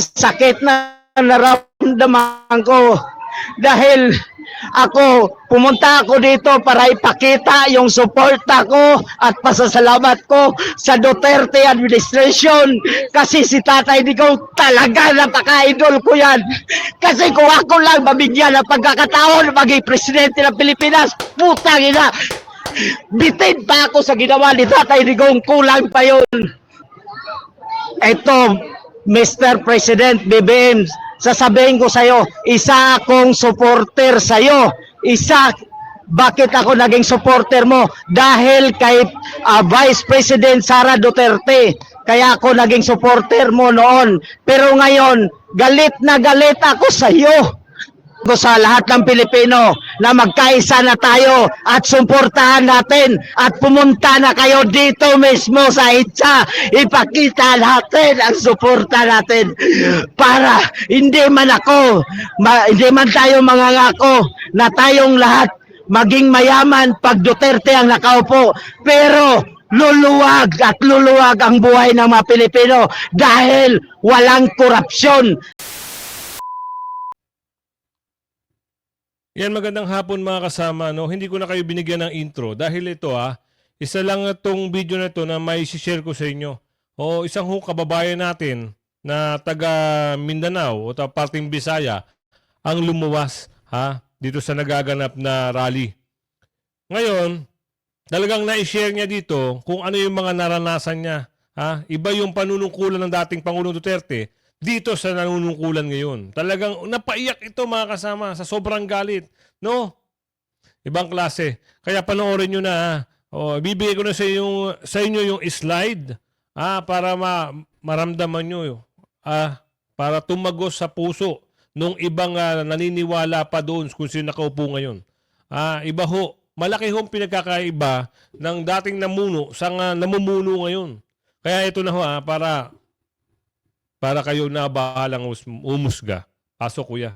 sakit na naramdaman ko dahil ako, pumunta ako dito para ipakita yung suporta ko at pasasalamat ko sa Duterte administration kasi si Tatay Digong talaga napaka-idol ko yan. Kasi kung ako lang mabigyan ng pagkakataon maging presidente ng Pilipinas, putang ina, bitin pa ako sa ginawa ni Tatay Digong, kulang pa yun. Ito, Mr. President BBM, sasabihin ko sa'yo, isa akong supporter sa'yo. Isa, bakit ako naging supporter mo? Dahil kay ah, Vice President Sara Duterte. Kaya ako naging supporter mo noon. Pero ngayon, galit na galit ako sa'yo ko sa lahat ng Pilipino na magkaisa na tayo at suportahan natin at pumunta na kayo dito mismo sa ITSA. Ipakita natin ang suporta natin para hindi man ako, ma- hindi man tayo mangangako na tayong lahat maging mayaman pag Duterte ang nakaupo. Pero luluwag at luluwag ang buhay ng mga Pilipino dahil walang korupsyon. Yan magandang hapon mga kasama. No? Hindi ko na kayo binigyan ng intro dahil ito ah, isa lang itong video na ito na may share ko sa inyo. O isang ho kababayan natin na taga Mindanao o ta parting Bisaya ang lumuwas ha dito sa nagaganap na rally. Ngayon, talagang na-share niya dito kung ano yung mga naranasan niya. Ha? Iba yung panunungkulan ng dating Pangulong Duterte dito sa nanunungkulan ngayon. Talagang napaiyak ito mga kasama sa sobrang galit. No? Ibang klase. Kaya panoorin nyo na. ha? O, bibigay ko na sa, inyo, sa inyo yung slide ah, para ma, maramdaman nyo. Ah, para tumagos sa puso nung ibang ah, naniniwala pa doon kung sino nakaupo ngayon. Ah, iba ho. Malaki hong pinagkakaiba ng dating namuno sa nga namumuno ngayon. Kaya ito na ho ah, para para kayo na bahalang us- umusga. Pasok kuya.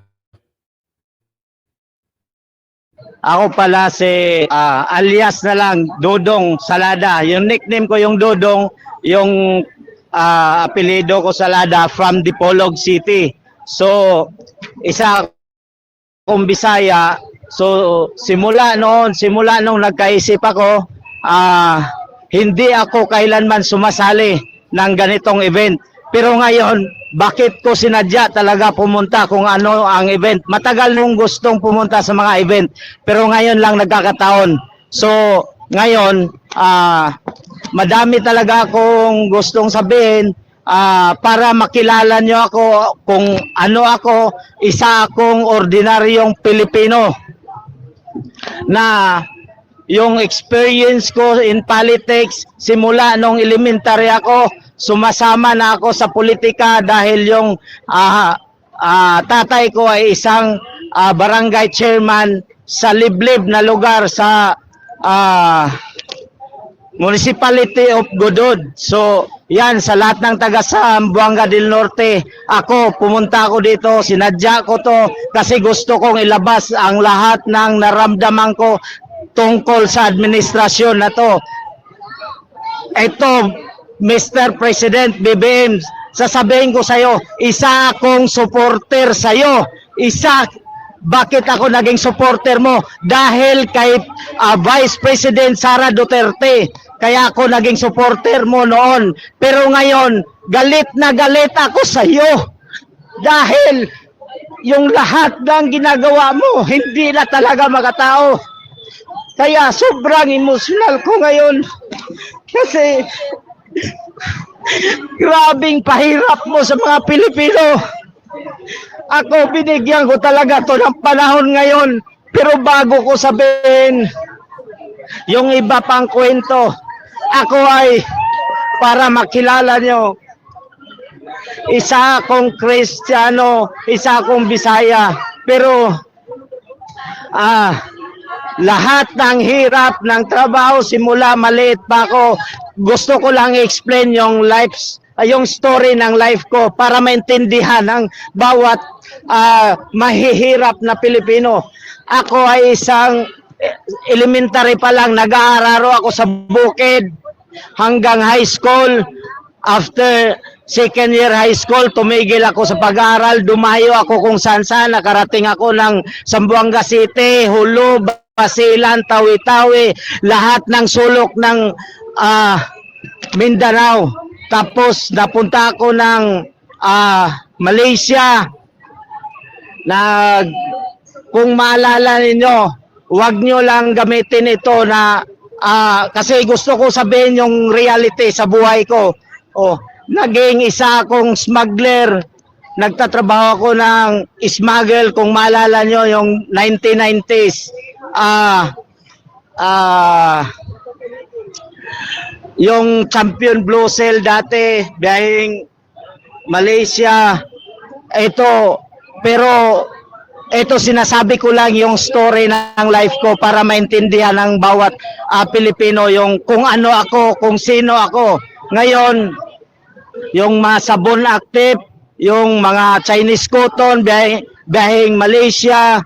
Ako pala si ah, alias na lang Dodong Salada. Yung nickname ko yung Dodong, yung ah, apelyido ko Salada from Dipolog City. So, isa akong Bisaya. So, simula noon, simula nung nagkaisip ako, ah, hindi ako kailanman sumasali ng ganitong event. Pero ngayon, bakit ko sinadya talaga pumunta kung ano ang event? Matagal nung gustong pumunta sa mga event, pero ngayon lang nagkakataon. So, ngayon, ah, madami talaga akong gustong sabihin ah, para makilala nyo ako kung ano ako, isa akong ordinaryong Pilipino na yung experience ko in politics simula nung elementary ako sumasama na ako sa politika dahil yung ah, ah, tatay ko ay isang ah, barangay chairman sa liblib na lugar sa ah, Municipality of Godod. So, yan, sa lahat ng taga Sambuanga del Norte, ako, pumunta ako dito, sinadya ko to kasi gusto kong ilabas ang lahat ng naramdaman ko tungkol sa administrasyon na to. Ito, Mr. President BBM, sasabihin ko sa'yo, isa akong supporter sa'yo. Isa, bakit ako naging supporter mo? Dahil kay ah, Vice President Sara Duterte. Kaya ako naging supporter mo noon. Pero ngayon, galit na galit ako sa iyo. Dahil yung lahat ng ginagawa mo, hindi na talaga makatao. Kaya sobrang emotional ko ngayon. Kasi grabing pahirap mo sa mga Pilipino. Ako, binigyan ko talaga to ng panahon ngayon. Pero bago ko sabihin, yung iba pang kwento, ako ay para makilala nyo, isa akong Kristiyano, isa akong Bisaya, pero ah, lahat ng hirap ng trabaho simula maliit pa ako, gusto ko lang i-explain yung lives ay, yung story ng life ko para maintindihan ang bawat ah, mahihirap na Pilipino. Ako ay isang elementary pa lang, nag-aararo ako sa bukid hanggang high school. After second year high school, tumigil ako sa pag-aaral, dumayo ako kung saan saan, nakarating ako ng Sambuanga City, Hulu, Basilan, Tawi-Tawi, lahat ng sulok ng ah, Mindanao. Tapos napunta ako ng ah, Malaysia. Nag kung maalala ninyo, wag nyo lang gamitin ito na ah, kasi gusto ko sabihin yung reality sa buhay ko. Oh, naging isa akong smuggler. Nagtatrabaho ako ng smuggle kung maalala nyo yung 1990s. Ah ah yung champion blue cell dati biyahing Malaysia ito pero ito sinasabi ko lang yung story ng life ko para maintindihan ng bawat ah, Pilipino yung kung ano ako, kung sino ako. Ngayon, yung mga sabon active, yung mga Chinese cotton, biyahing, biyahing Malaysia,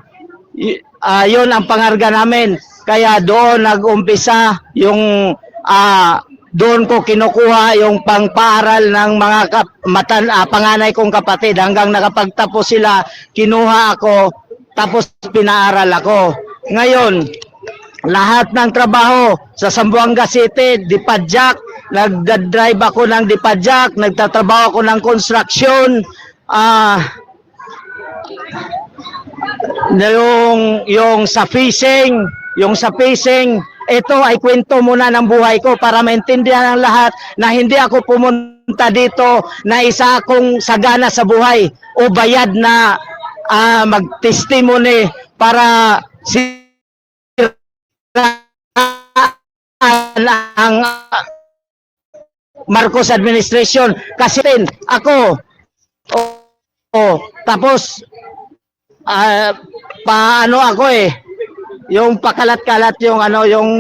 ah, yun ang pangarga namin. Kaya doon nag-umpisa yung ah, doon ko kinukuha yung pangpaaral ng mga kap- matan, ah, panganay kong kapatid hanggang nakapagtapos sila, kinuha ako, tapos pinaaral ako. Ngayon, lahat ng trabaho sa Sambuanga City, Dipadjak, nagda-drive ako ng Dipadjak, nagtatrabaho ako ng construction, ah, na yung yung sa fishing, yung sa fishing, ito ay kwento muna ng buhay ko para maintindihan ng lahat na hindi ako pumunta dito na isa akong sagana sa buhay o bayad na ah, mag-testimony para si ang Marcos administration. Kasi din ako. Oh, oh, tapos ah, paano ako eh. Yung pakalat-kalat yung ano yung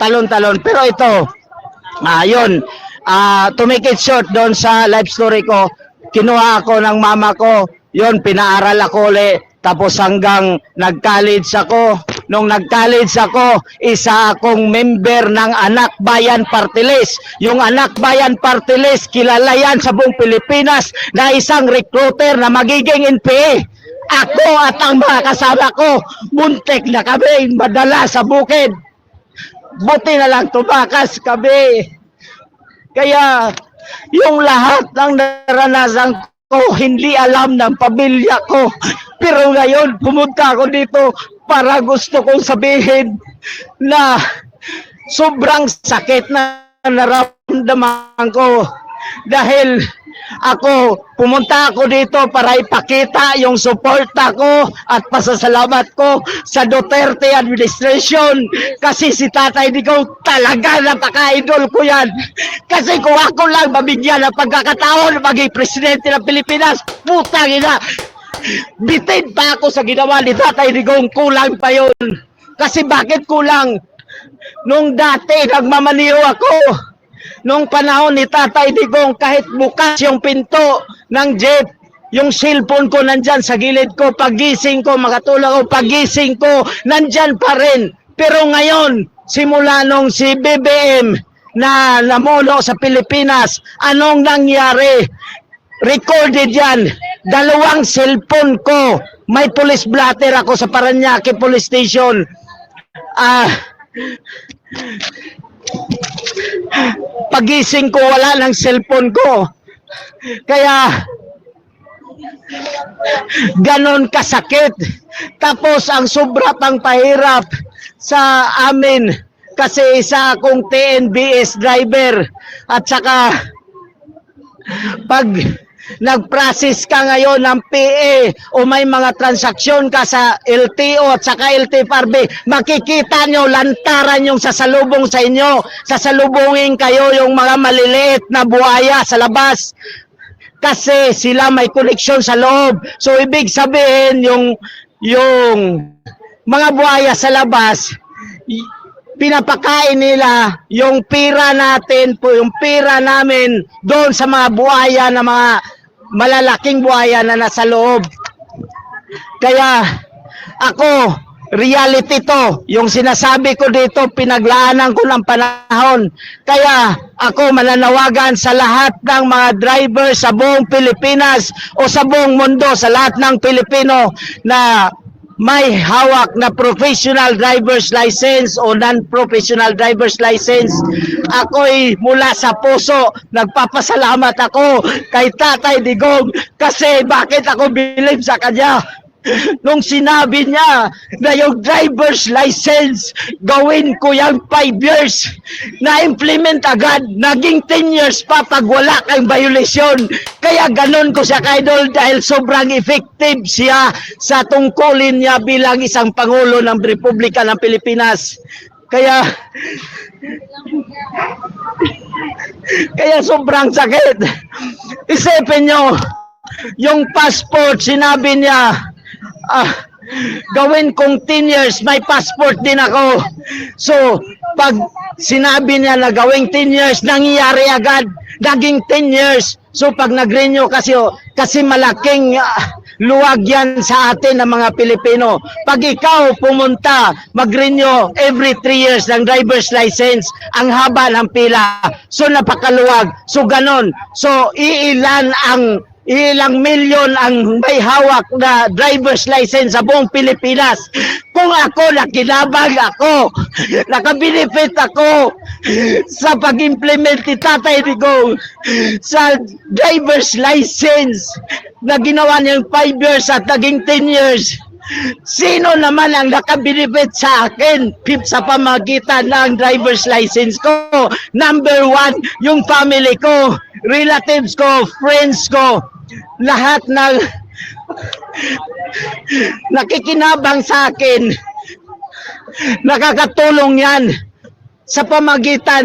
talon-talon. Pero ito ah yun. Ah to make it short doon sa life story ko kinuha ako ng mama ko. Yun pinaaral ako ulit. Tapos hanggang nag-college ako. Nung nag-college ako isa akong member ng Anak Bayan Party List. Yung Anak Bayan Party List kilala yan sa buong Pilipinas na isang recruiter na magiging NPA ako at ang mga kasama ko, muntik na kami madala sa bukid. Buti na lang tumakas kami. Kaya yung lahat ng naranasan ko, hindi alam ng pamilya ko. Pero ngayon, pumunta ako dito para gusto kong sabihin na sobrang sakit na naramdaman ko dahil ako, pumunta ako dito para ipakita yung suporta ko at pasasalamat ko sa Duterte administration kasi si Tatay Digong talaga napaka-idol ko yan. Kasi kung ako lang mabigyan ng pagkakataon maging presidente ng Pilipinas, putang ina, bitin pa ako sa ginawa ni Tatay Digong, kulang pa yun. Kasi bakit kulang? Nung dati, nagmamaniho ako. Nung panahon ni Tatay Digong, kahit bukas yung pinto ng jeep, yung cellphone ko nandyan sa gilid ko, pagising ko, makatulog ko, pagising ko, nandyan pa rin. Pero ngayon, simula nung si BBM na namuno sa Pilipinas, anong nangyari? Recorded yan. Dalawang cellphone ko. May police blotter ako sa Paranaque Police Station. Ah, pagising ko wala ng cellphone ko. Kaya ganon kasakit. Tapos ang sobra pang pahirap sa amin kasi isa akong TNBS driver at saka pag nag-process ka ngayon ng PA o may mga transaksyon ka sa LTO at saka LTFRB, makikita nyo lantaran yung sasalubong sa inyo. Sasalubungin kayo yung mga maliliit na buhaya sa labas kasi sila may koneksyon sa loob. So ibig sabihin yung yung mga buhaya sa labas pinapakain nila yung pira natin po yung pira namin doon sa mga buhaya na mga malalaking buhaya na nasa loob. Kaya ako reality to. Yung sinasabi ko dito, pinaglaanan ko ng panahon. Kaya ako mananawagan sa lahat ng mga driver sa buong Pilipinas o sa buong mundo, sa lahat ng Pilipino na may hawak na professional driver's license o non-professional driver's license. Ako'y mula sa puso, nagpapasalamat ako kay Tatay Digong kasi bakit ako bilib sa kanya. Nung sinabi niya na yung driver's license, gawin ko yung 5 years. Na-implement agad, naging 10 years pa pag wala kang violation. Kaya ganon ko siya kaidol dahil sobrang effective siya sa tungkulin niya bilang isang Pangulo ng Republika ng Pilipinas. Kaya kaya sobrang sakit. Isipin nyo, yung passport, sinabi niya, ah, gawin kong 10 years, may passport din ako. So, pag sinabi niya na gawing 10 years, nangyayari agad, naging 10 years. So, pag nag-renew kasi, oh, kasi malaking ah, luwag yan sa atin ng mga Pilipino. Pag ikaw pumunta, mag-renew every 3 years ng driver's license, ang haba ng pila. So, napakaluwag. So, ganon. So, iilan ang ilang milyon ang may hawak na driver's license sa buong Pilipinas. Kung ako nakinabang ako, nakabenefit ako sa pag-implement ni Tatay Digong sa driver's license na ginawa niyang 5 years at naging 10 years. Sino naman ang nakabenefit sa akin pip sa pamagitan ng driver's license ko? Number one, yung family ko, relatives ko, friends ko, lahat ng nakikinabang sa akin, nakakatulong yan sa pamagitan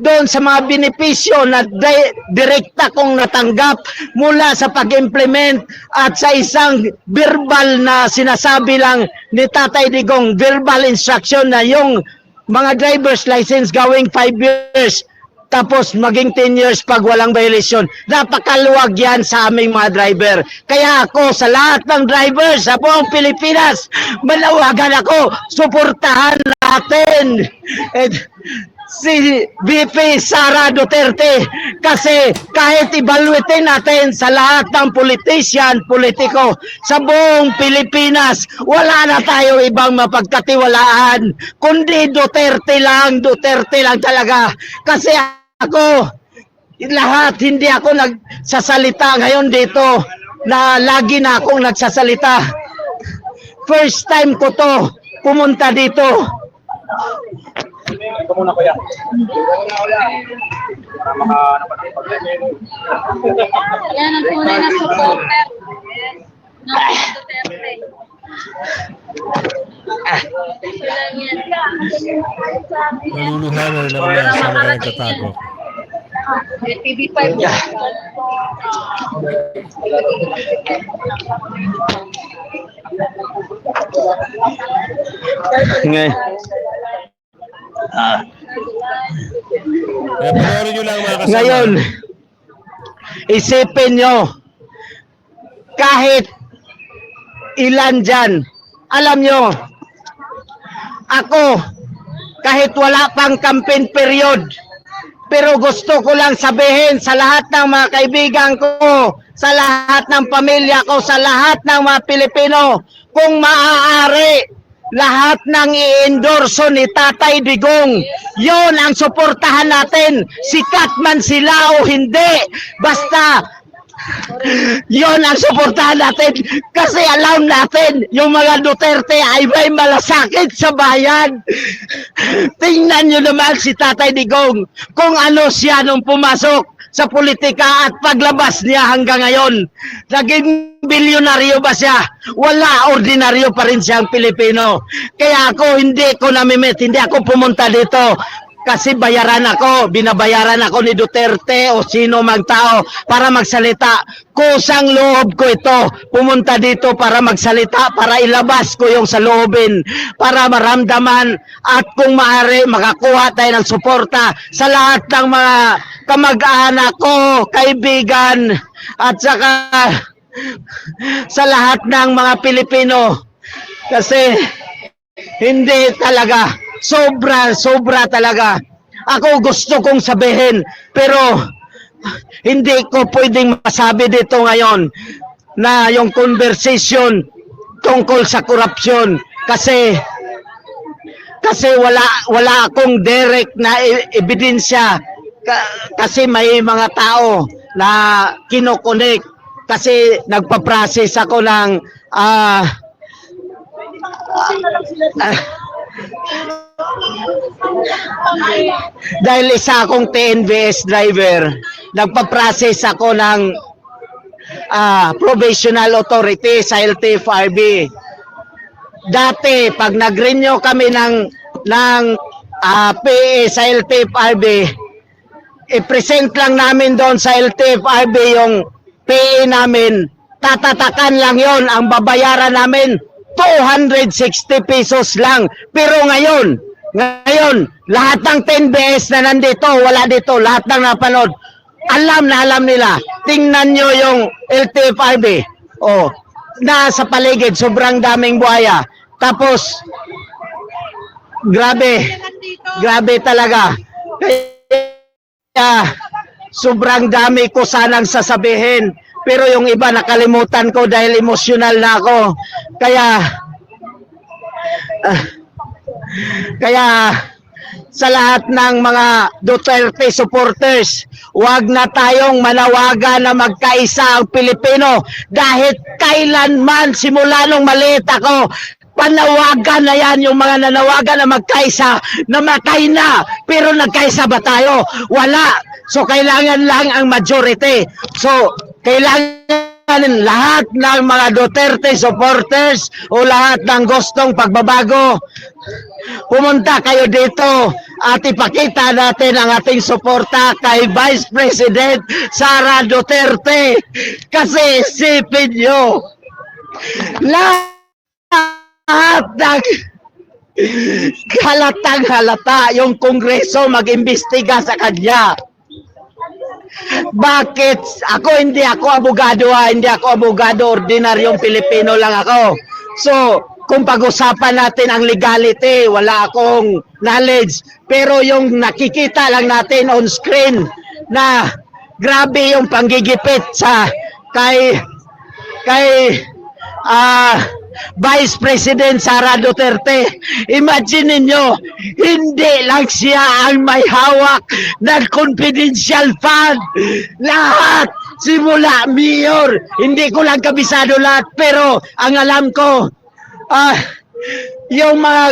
doon sa mga benepisyo na di- direkta kong natanggap mula sa pag-implement at sa isang verbal na sinasabi lang ni Tatay Digong, verbal instruction na yung mga driver's license gawing 5 years tapos maging 10 years pag walang violation. Napakaluwag yan sa aming mga driver. Kaya ako sa lahat ng driver sa buong Pilipinas, manawagan ako, suportahan natin. And, si VP Sara Duterte kasi kahit ibalwetin natin sa lahat ng politician, politiko sa buong Pilipinas, wala na tayo ibang mapagkatiwalaan kundi Duterte lang, Duterte lang talaga. Kasi ako, lahat hindi ako nagsasalita ngayon dito na lagi na akong nagsasalita. First time ko to pumunta dito. Ito muna kuya. Para makahanap ka ng pagkain. Yan ang tunay na supporter. ng Duterte. Yan. Naluluhanan lang na sa mga nagtatago. May TV5 yan. Ngay- Ah, Kaya panoorin nyo lang mga kasama. ngayon, isipin nyo, kahit ilan dyan, alam nyo, ako, kahit wala pang campaign period, pero gusto ko lang sabihin sa lahat ng mga kaibigan ko, sa lahat ng pamilya ko, sa lahat ng mga Pilipino, kung maaari, lahat ng i-endorso ni Tatay Digong, yon ang suportahan natin. Sikat man sila o hindi. Basta, yon ang suportahan natin. Kasi alam natin, yung mga Duterte ay may malasakit sa bayan. Tingnan nyo naman si Tatay Digong kung ano siya nung pumasok sa politika at paglabas niya hanggang ngayon. Naging bilyonaryo ba siya? Wala, ordinaryo pa rin siyang Pilipino. Kaya ako hindi ko namimit, hindi ako pumunta dito kasi bayaran ako, binabayaran ako ni Duterte o sino mang tao para magsalita. Kusang loob ko ito. Pumunta dito para magsalita, para ilabas ko yung saloobin, para maramdaman at kung maaari makakuha tayo ng suporta sa lahat ng mga kamag-anak ko, kaibigan at saka sa lahat ng mga Pilipino. Kasi Hindi talaga. Sobra, sobra talaga. Ako gusto kong sabihin, pero hindi ko pwedeng masabi dito ngayon na yung conversation tungkol sa korupsyon. Kasi kasi wala wala akong direct na e- ebidensya. Ka- kasi may mga tao na kinokonek kasi nagpa-process ako ng ah ah, dahil isa akong TNVS driver, nagpa-process ako ng ah, provisional authority sa LTFRB. Dati, pag nag-renew kami ng, ng ah, PE sa LTFRB, i-present lang namin doon sa LTFRB yung PE namin, tatatakan lang yon ang babayaran namin 260 pesos lang. Pero ngayon, ngayon, lahat ng 10 BS na nandito, wala dito, lahat ng napanood, alam na alam nila. Tingnan nyo yung LTFRB. Oh, nasa paligid, sobrang daming buhaya. Tapos, grabe, grabe talaga. Kaya, sobrang dami ko sanang sasabihin. Pero yung iba nakalimutan ko dahil emosyonal na ako. Kaya, ah, kaya sa lahat ng mga Duterte supporters, huwag na tayong manawagan na magkaisa ang Pilipino dahil kailanman simula nung maliit ako, panawagan na yan yung mga nanawagan na magkaisa, namatay na, pero nagkaisa ba tayo? Wala. So kailangan lang ang majority. So kailangan lahat ng mga Duterte supporters o lahat ng gustong pagbabago. Pumunta kayo dito at ipakita natin ang ating suporta kay Vice President Sara Duterte. Kasi isipin nyo lahat ng halatang halata yung kongreso mag-imbestiga sa kanya bakit? Ako hindi ako abogado ha, hindi ako abogado, ordinaryong Pilipino lang ako. So, kung pag-usapan natin ang legality, wala akong knowledge. Pero yung nakikita lang natin on screen na grabe yung panggigipit sa kay kay ah Vice President Sara Duterte. Imagine ninyo, hindi lang siya ang may hawak ng confidential fund. Lahat, simula mayor, hindi ko lang kabisado lahat, pero ang alam ko, ah, yung mga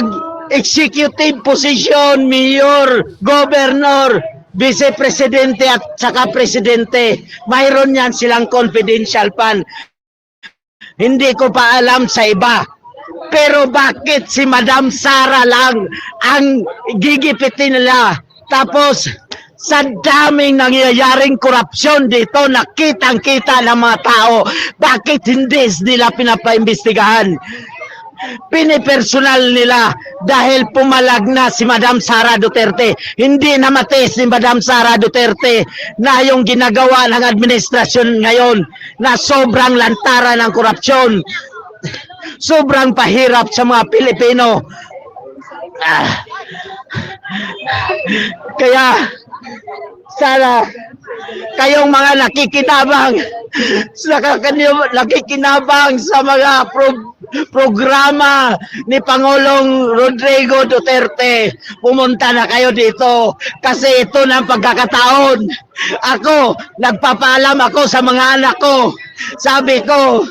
executive position, mayor, governor, vice presidente at saka presidente, mayroon yan silang confidential fund. Hindi ko pa alam sa iba. Pero bakit si Madam Sara lang ang gigipitin nila? Tapos, sa daming nangyayaring korupsyon dito, nakitang-kita ng mga tao, bakit hindi nila pinapaimbestigahan? Pinipersonal nila dahil pumalag na si Madam Sara Duterte. Hindi namatay si Madam Sara Duterte na yung ginagawa ng administrasyon ngayon na sobrang lantara ng korupsyon. Sobrang pahirap sa mga Pilipino. Ah. Kaya sana kayong mga nakikinabang sa kakanyo- nakikinabang sa mga pro- programa ni Pangulong Rodrigo Duterte pumunta na kayo dito kasi ito na ang pagkakataon ako nagpapaalam ako sa mga anak ko sabi ko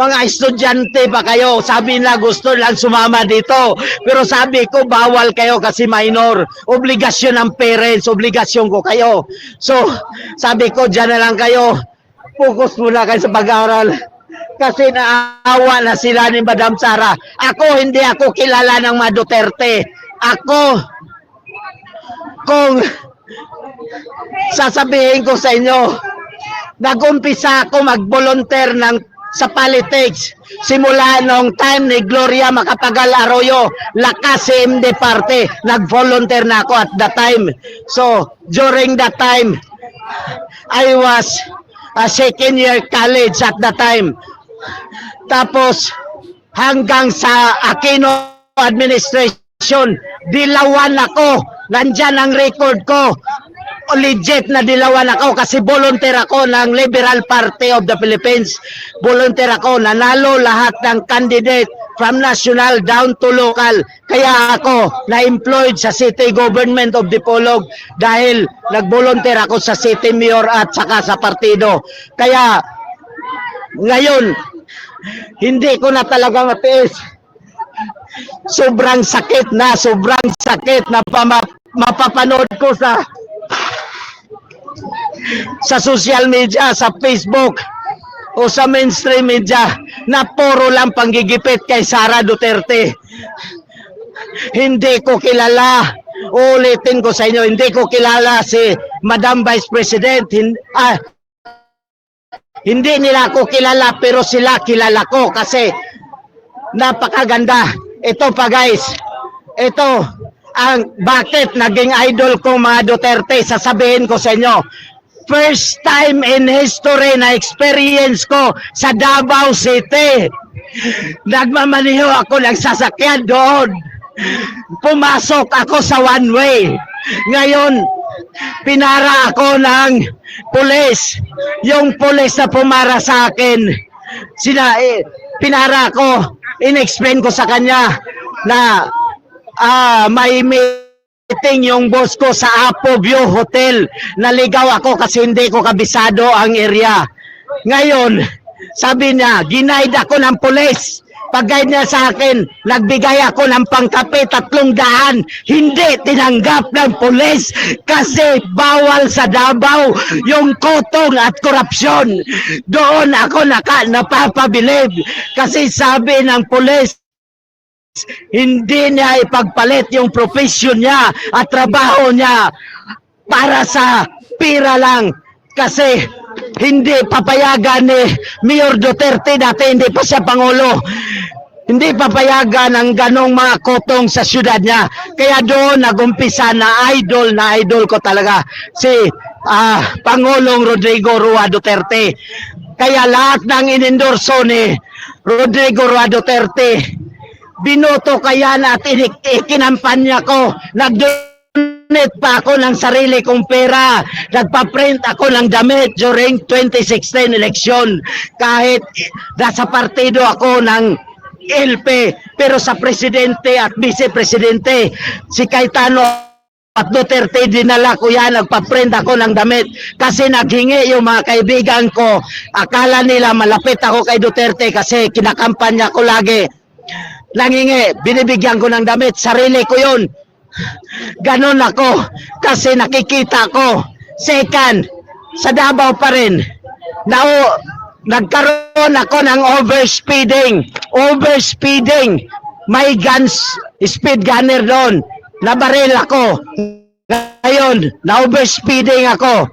mga estudyante pa kayo, sabi na gusto lang sumama dito. Pero sabi ko, bawal kayo kasi minor. Obligasyon ng parents, obligasyon ko kayo. So, sabi ko, dyan na lang kayo. Focus muna kayo sa pag-aaral. Kasi naawa na sila ni Madam Sara. Ako, hindi ako kilala ng mga Duterte. Ako, kung sasabihin ko sa inyo, nag-umpisa ako mag-volunteer ng sa politics. Simula nung time ni Gloria Macapagal Arroyo, lakas si MD Parte, nag-volunteer na ako at that time. So, during that time, I was a second year college at that time. Tapos, hanggang sa Aquino administration. Dilawan ako. Nandyan ang record ko. Legit na dilawan ako kasi volunteer ako ng Liberal Party of the Philippines. Volunteer ako. Nanalo lahat ng candidate from national down to local. Kaya ako na-employed sa city government of Dipolog dahil nag-volunteer ako sa city mayor at saka sa partido. Kaya ngayon, hindi ko na talaga matiis. Sobrang sakit na, sobrang sakit na mapapanood ko sa sa social media, sa Facebook o sa mainstream media na puro lang panggigipit kay Sara Duterte. Hindi ko kilala. Ulitin ko sa inyo, hindi ko kilala si Madam Vice President. Hin- ah, hindi nila ako kilala pero sila kilala ko kasi napakaganda. Ito pa guys, ito ang bakit naging idol ko mga Duterte, sasabihin ko sa inyo. First time in history na experience ko sa Davao City. Nagmamaniho ako ng sasakyan doon. Pumasok ako sa one way. Ngayon, pinara ako ng pulis. Yung pulis na pumara sa akin, sina, eh, pinara ko, in-explain ko sa kanya na ah, may meeting yung boss ko sa Apo View Hotel. Naligaw ako kasi hindi ko kabisado ang area. Ngayon, sabi niya, ginaid ako ng pulis. Pag-guide niya sa akin, nagbigay ako ng pangkape tatlong daan. Hindi tinanggap ng pulis kasi bawal sa Davao yung kotong at korupsyon. Doon ako naka, napapabilib kasi sabi ng pulis, hindi niya ipagpalit yung profession niya at trabaho niya para sa pira lang. Kasi hindi papayagan ni Mayor Duterte dati hindi pa siya Pangulo. Hindi papayagan ang ganong mga kotong sa syudad niya. Kaya doon nagumpisa na idol na idol ko talaga si ah, Pangulong Rodrigo Rua Duterte. Kaya lahat ng inendorso ni Rodrigo Rua Duterte binoto kaya na at ikinampanya ko. Nag-donate pa ako ng sarili kong pera. Nagpa-print ako ng damit during 2016 election. Kahit nasa partido ako ng LP. Pero sa presidente at vice-presidente, si Cayetano at Duterte, dinala ko yan, nagpa-print ako ng damit. Kasi naghingi yung mga kaibigan ko. Akala nila malapit ako kay Duterte kasi kinakampanya ko lagi nangingi, binibigyan ko ng damit, sarili ko yun. Ganon ako, kasi nakikita ko. Second, sa Davao pa rin, na nagkaroon ako ng overspeeding. Overspeeding. May guns, speed gunner doon. Nabaril ako. Ngayon, na-overspeeding ako.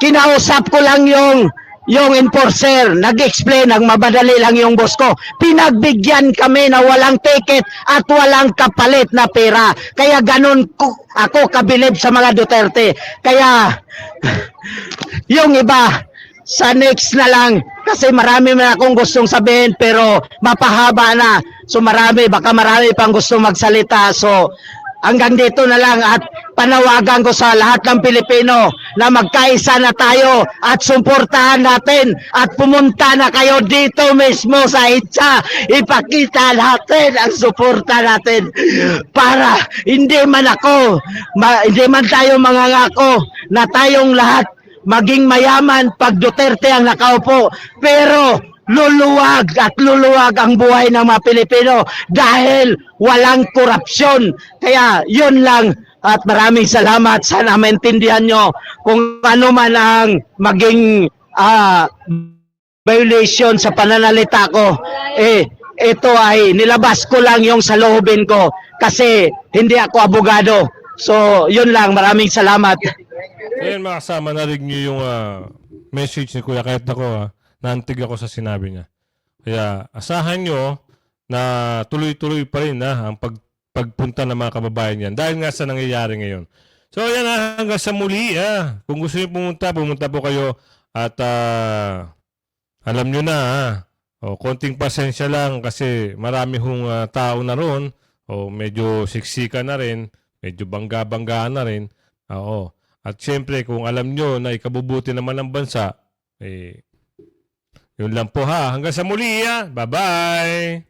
Kinausap ko lang yung yung enforcer, nag-explain, ang mabadali lang yung boss ko. Pinagbigyan kami na walang ticket at walang kapalit na pera. Kaya ganun ko, ako kabilib sa mga Duterte. Kaya, yung iba, sa next na lang, kasi marami man akong gustong sabihin, pero mapahaba na. So marami, baka marami pang gusto magsalita. So, hanggang dito na lang at panawagan ko sa lahat ng Pilipino na magkaisa na tayo at suportahan natin at pumunta na kayo dito mismo sa Itza. Ipakita natin ang suporta natin para hindi man ako, ma- hindi man tayo mangangako na tayong lahat maging mayaman pag Duterte ang nakaupo. Pero luluwag at luluwag ang buhay ng mga Pilipino dahil walang korupsyon. Kaya yun lang at maraming salamat. Sana maintindihan nyo kung ano man ang maging ah, violation sa pananalita ko. Eh, ito ay nilabas ko lang yung sa loobin ko kasi hindi ako abogado. So, yun lang. Maraming salamat. Ayun mga kasama, narinig niyo yung ah, message ni Kuya kahit ako ha, naantig ako sa sinabi niya. Kaya asahan nyo na tuloy-tuloy pa rin ha, ang pag, pagpunta ng mga kababayan niyan dahil nga sa nangyayari ngayon. So ayan ha, hanggang sa muli ha. Kung gusto niyo pumunta, pumunta po kayo at ah, alam nyo na ha, O, konting pasensya lang kasi marami hong ah, tao na ron. O, medyo siksika na rin. Medyo bangga-bangga na rin. Oo. At syempre, kung alam nyo na ikabubuti naman ng bansa, eh, yun lang po ha. Hanggang sa muli ha. Bye-bye!